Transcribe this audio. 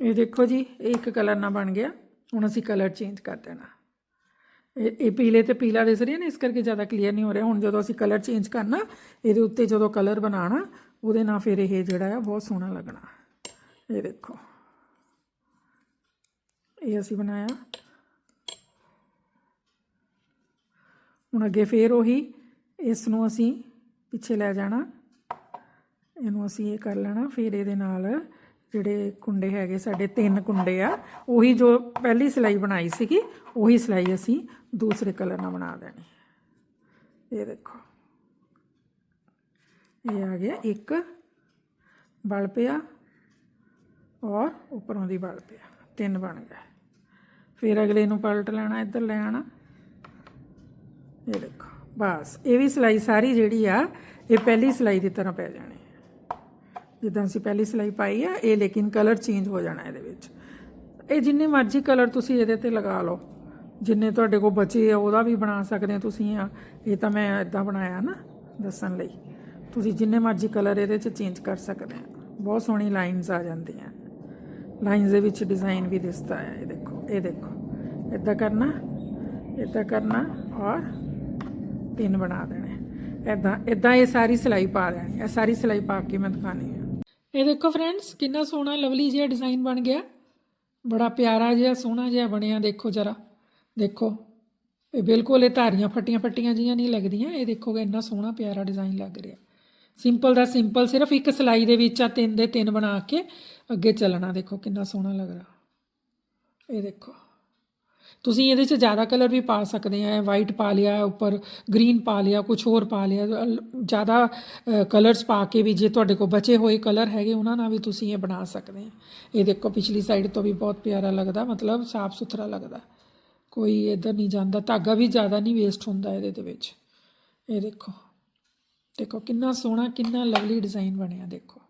ਇਹ ਦੇਖੋ ਜੀ, ਇਹ ਇੱਕ ਕਲਰ ਨਾ ਬਣ ਗਿਆ। ਹੁਣ ਅਸੀਂ ਕਲਰ ਚੇਂਜ ਕਰ ਦੇਣਾ। ਇਹ ਇਹ ਪੀਲੇ ਤੇ ਪੀਲਾ ਦਿਸ ਰਿਹਾ ਨਾ, ਇਸ ਕਰਕੇ ਜ਼ਿਆਦਾ ਕਲੀਅਰ ਨਹੀਂ ਹੋ ਰਿਹਾ। ਹੁਣ ਜਦੋਂ ਅਸੀਂ ਕਲਰ ਚੇਂਜ ਕਰਨਾ, ਇਹਦੇ ਉੱਤੇ ਜਦੋਂ ਕਲਰ ਬਣਾਉਣਾ, ਉਹਦੇ ਨਾਲ ਫਿਰ ਇਹ ਜਿਹੜਾ ਆ, ਬਹੁਤ ਸੋਹਣਾ ਲੱਗਣਾ। ਇਹ ਦੇਖੋ। ਇਹ ਅਸੀਂ ਬਣਾਇਆ। ਹੁਣ ਅੱਗੇ ਫੇਰ ਉਹੀ, ਇਸ ਨੂੰ ਅਸੀਂ ਪਿੱਛੇ ਲੈ ਜਾਣਾ। ਇਹਨੂੰ ਅਸੀਂ ਇਹ ਕਰ ਲੈਣਾ। ਫਿਰ ਇਹਦੇ ਨਾਲ ਜਿਹੜੇ ਕੁੰਡੇ ਹੈਗੇ, ਸਾਡੇ ਤਿੰਨ ਕੁੰਡੇ ਆ, ਉਹੀ ਜੋ ਪਹਿਲੀ ਸਿਲਾਈ ਬਣਾਈ ਸੀਗੀ, ਉਹੀ ਸਿਲਾਈ ਅਸੀਂ ਦੂਸਰੇ ਕਲਰ ਨਾਲ ਬਣਾ ਦੇਣੀ। ਇਹ ਦੇਖੋ। ਇਹ ਆ ਗਿਆ ਇੱਕ ਬਲ ਪਿਆ ਔਰ ਉੱਪਰੋਂ ਦੀ ਬਲ ਪਿਆ, ਤਿੰਨ ਬਣ ਗਏ। ਫਿਰ ਅਗਲੇ ਨੂੰ ਪਲਟ ਲੈਣਾ, ਇੱਧਰ ਲੈ ਆਣਾ। ਇਹ ਦੇਖੋ, ਬਸ, ਇਹ ਵੀ ਸਿਲਾਈ ਸਾਰੀ ਜਿਹੜੀ ਆ, ਇਹ ਪਹਿਲੀ ਸਿਲਾਈ ਦੀ ਤਰ੍ਹਾਂ ਪੈ ਜਾਣੀ। ਜਿੱਦਾਂ ਅਸੀਂ ਪਹਿਲੀ ਸਿਲਾਈ ਪਾਈ ਆ, ਇਹ ਲੇਕਿਨ ਕਲਰ ਚੇਂਜ ਹੋ ਜਾਣਾ ਇਹਦੇ ਵਿੱਚ। ਇਹ ਜਿੰਨੇ ਮਰਜ਼ੀ ਕਲਰ ਤੁਸੀਂ ਇਹਦੇ ਤੇ ਲਗਾ ਲਓ। ਜਿੰਨੇ ਤੁਹਾਡੇ ਕੋਲ ਬਚੇ ਆ, ਉਹਦਾ ਵੀ ਬਣਾ ਸਕਦੇ ਆ ਤੁਸੀਂ ਆ। ਇਹ ਤਾਂ ਮੈਂ ਇਦਾਂ ਬਣਾਇਆ ਨਾ, ਦੱਸਣ ਲਈ। ਤੁਸੀਂ ਜਿੰਨੇ ਮਰਜ਼ੀ ਕਲਰ ਇਹਦੇ 'ਚ ਚੇਂਜ ਕਰ ਸਕਦੇ ਆ ਬਹੁਤ ਸੋਹਣੀ ਲਾਈਨਸ ਆ ਜਾਂਦੀਆਂ। ਲਾਈਨਸ ਦੇ ਵਿੱਚ ਡਿਜ਼ਾਈਨ ਵੀ ਦਿਸਦਾ ਹੈ ਇਹ ਦੇਖੋ ਇਹ ਦੇਖੋ। ਇਦਾਂ ਕਰਨਾ ਇਦਾਂ ਕਰਨਾ ਔਰ ਤਿੰਨ ਬਣਾ ਦੇਣੇ। ਇਦਾਂ ਇਦਾਂ ਇਹ ਸਾਰੀ ਸਿਲਾਈ ਪਾ ਦੇਣੀ। ਇਹ ਸਾਰੀ ਸਿਲਾਈ ਪਾ ਕੇ ਮੈਂ ਦਿਖਾਣੀ ਹੈ ਇਹ ਦੇਖੋ ਫਰੈਂਡਸ ਕਿੰਨਾ ਸੋਹਣਾ ਲਵਲੀ ਜਿਹਾ ਡਿਜ਼ਾਈਨ ਬਣ ਗਿਆ। ਬੜਾ ਪਿਆਰਾ ਜਿਹਾ, ਸੋਹਣਾ ਜਿਹਾ ਬਣਿਆ, ਦੇਖੋ ਜਰਾ। ਦੇਖੋ, ਇਹ ਬਿਲਕੁਲ ਇਹ ਧਾਰੀਆਂ ਫੱਟੀਆਂ ਫੱਟੀਆਂ ਜੀਆਂ ਨਹੀਂ ਲੱਗਦੀਆਂ। ਇਹ ਦੇਖੋਗੇ ਇੰਨਾ ਸੋਹਣਾ, ਪਿਆਰਾ ਡਿਜ਼ਾਈਨ ਲੱਗ ਰਿਹਾ। ਸਿੰਪਲ ਦਾ ਸਿੰਪਲ ਸਿਰਫ ਇੱਕ ਸਿਲਾਈ ਦੇ ਵਿੱਚ ਆ, ਤਿੰਨ ਦੇ ਤਿੰਨ ਬਣਾ ਕੇ ਅੱਗੇ ਚੱਲਣਾ। ਦੇਖੋ ਕਿੰਨਾ ਸੋਹਣਾ ਲੱਗ ਰਿਹਾ। ਇਹ ਦੇਖੋ। ਤੁਸੀਂ ਇਹਦੇ 'ਚ ਜ਼ਿਆਦਾ ਕਲਰ ਵੀ ਪਾ ਸਕਦੇ ਆ ਵਾਈਟ ਪਾ ਲਿਆ, ਉੱਪਰ ਗ੍ਰੀਨ ਪਾ ਲਿਆ ਕੁਝ ਹੋਰ ਪਾ ਲਿਆ ਅਲ- ਜ਼ਿਆਦਾ ਕਲਰਸ ਪਾ ਕੇ ਵੀ ਜੇ ਤੁਹਾਡੇ ਕੋਲ ਬਚੇ ਹੋਏ ਕਲਰ ਹੈਗੇ, ਉਹਨਾਂ ਨਾਲ ਵੀ ਤੁਸੀਂ ਇਹ ਬਣਾ ਸਕਦੇ ਆ। ਇਹ ਦੇਖੋ ਪਿਛਲੀ ਸਾਈਡ ਤੋਂ ਵੀ ਬਹੁਤ ਪਿਆਰਾ ਲੱਗਦਾ, ਮਤਲਬ ਸਾਫ਼ ਸੁਥਰਾ ਲੱਗਦਾ। ਕੋਈ ਇਧਰ ਨਹੀਂ ਜਾਂਦਾ, ਧਾਗਾ ਵੀ ਜ਼ਿਆਦਾ ਨਹੀਂ ਵੇਸਟ ਹੁੰਦਾ ਇਹਦੇ ਦੇ ਵਿੱਚ। ਇਹ ਦੇਖੋ ਦੇਖੋ ਕਿੰਨਾ ਸੋਹਣਾ, ਕਿੰਨਾ ਲਵਲੀ ਡਿਜ਼ਾਈਨ ਬਣਿਆ, ਦੇਖੋ।